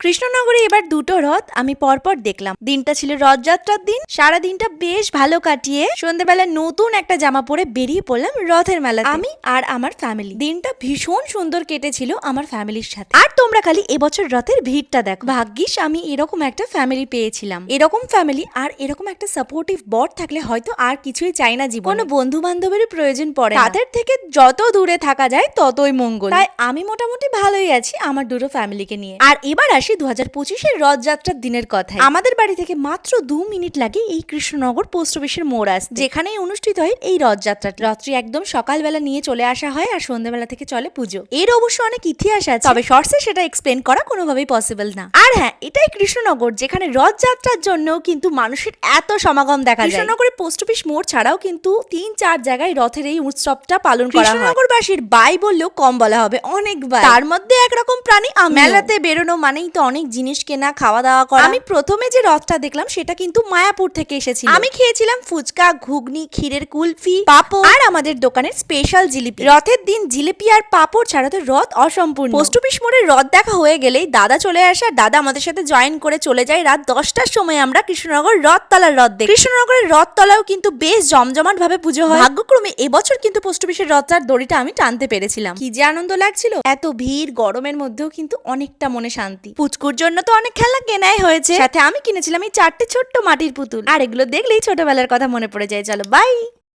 কৃষ্ণনগরে এবার দুটো রথ আমি পরপর দেখলাম। দিনটা ছিল রথযাত্রার দিন। সারা দিনটা বেশ ভালো কাটিয়ে সন্ধ্যেবেলা নতুন একটা জামা পরে বেরিয়ে পড়লাম রথের মেলা আমি আর আমার ফ্যামিলি দিনটা ভীষণ সুন্দর কেটেছিল আমার ফ্যামিলির সাথে। আর তোমরা খালি এবছর রথের ভিড়টা দেখো। ভাগ্যিস আমি এরকম একটা ফ্যামিলি পেয়েছিলাম। এরকম ফ্যামিলি আর এরকম একটা সাপোর্টিভ বর থাকলে হয়তো আর কিছুই চাই না জীবন। কোনো বন্ধু বান্ধবের প্রয়োজন পড়ে। তাদের থেকে যত দূরে থাকা যায় ততই মঙ্গল। তাই আমি মোটামুটি ভালোই আছি আমার দুটো ফ্যামিলিকে নিয়ে। আর এবার আসি দু হাজার পঁচিশের রথযাত্রার দিনের কথায়। আমাদের বাড়ি থেকে মাত্র দু মিনিট লাগে এই কৃষ্ণনগর পোস্ট অফিসের মোড় আসতে। যেখানেই অনুষ্ঠিত হয় এই রথযাত্রা। রথটি একদম সকালবেলা নিয়ে চলে আসা হয় আর সন্ধ্যাবেলা থেকে চলে পুজো। এর অবশ্য অনেক ইতিহাস আছে। তবে শর্টসে সেটা এক্সপ্লেন করা কোনোভাবেই পসিবল না। আর হ্যাঁ এটাই কৃষ্ণনগর যেখানে রথযাত্রার জন্য কিন্তু মানুষের এত সমাগম দেখা যায়। কৃষ্ণনগরের পোস্ট অফিস মোড় ছাড়াও কিন্তু তিন চার জায়গায় রথের এই উৎসবটা পালন করা হয়। কৃষ্ণনগরবাসীর বাই বললেও কম বলা হবে অনেকবার। তার মধ্যে একরকম প্রাণী মেলাতে বেরোনো মানেই তো অনেক জিনিস কেনা খাওয়া দাওয়া করা। আমি প্রথমে যে রথটা দেখলাম সেটা কিন্তু মায়াপুর থেকে এসেছিল। আমি খেয়েছিলাম ফুচকা ঘুগনি ক্ষীরের কুলফি পাপড়। আর আমাদের দোকানের স্পেশাল জিলিপি। রথের দিন জিলিপি আর পাপড় ছাড়া তো রথ অসম্পূর্ণ। পোস্ট অফিস মোড়ের রথ দেখা হয়ে গেলেই দাদা চলে আসে আর দাদা আমাদের সাথে জয়েন করে চলে যায়। রাত দশটার সময় আমরা কৃষ্ণনগর রথতলার রথ দেখি। কৃষ্ণনগরের রথতলাও কিন্তু বেশ জমজমাট ভাবে পুজো হয়। ভাগ্যক্রমে এবছর কিন্তু পোস্ট অফিসের রথটার দড়িটা আমি টানতে পেরেছিলাম। কি যে আনন্দ লাগছিল। এত ভিড় গরমের মধ্যেও কিন্তু অনেকটা মনে শান্তি। পুচকুর জন্য তো অনেক খেলা কেনাই হয়েছে। সাথে আমি কিনেছিলাম এই চারটে ছোট্ট মাটির পুতুল। আর এগুলো দেখলেই ছোটবেলার কথা মনে পড়ে যায়। চলো বাই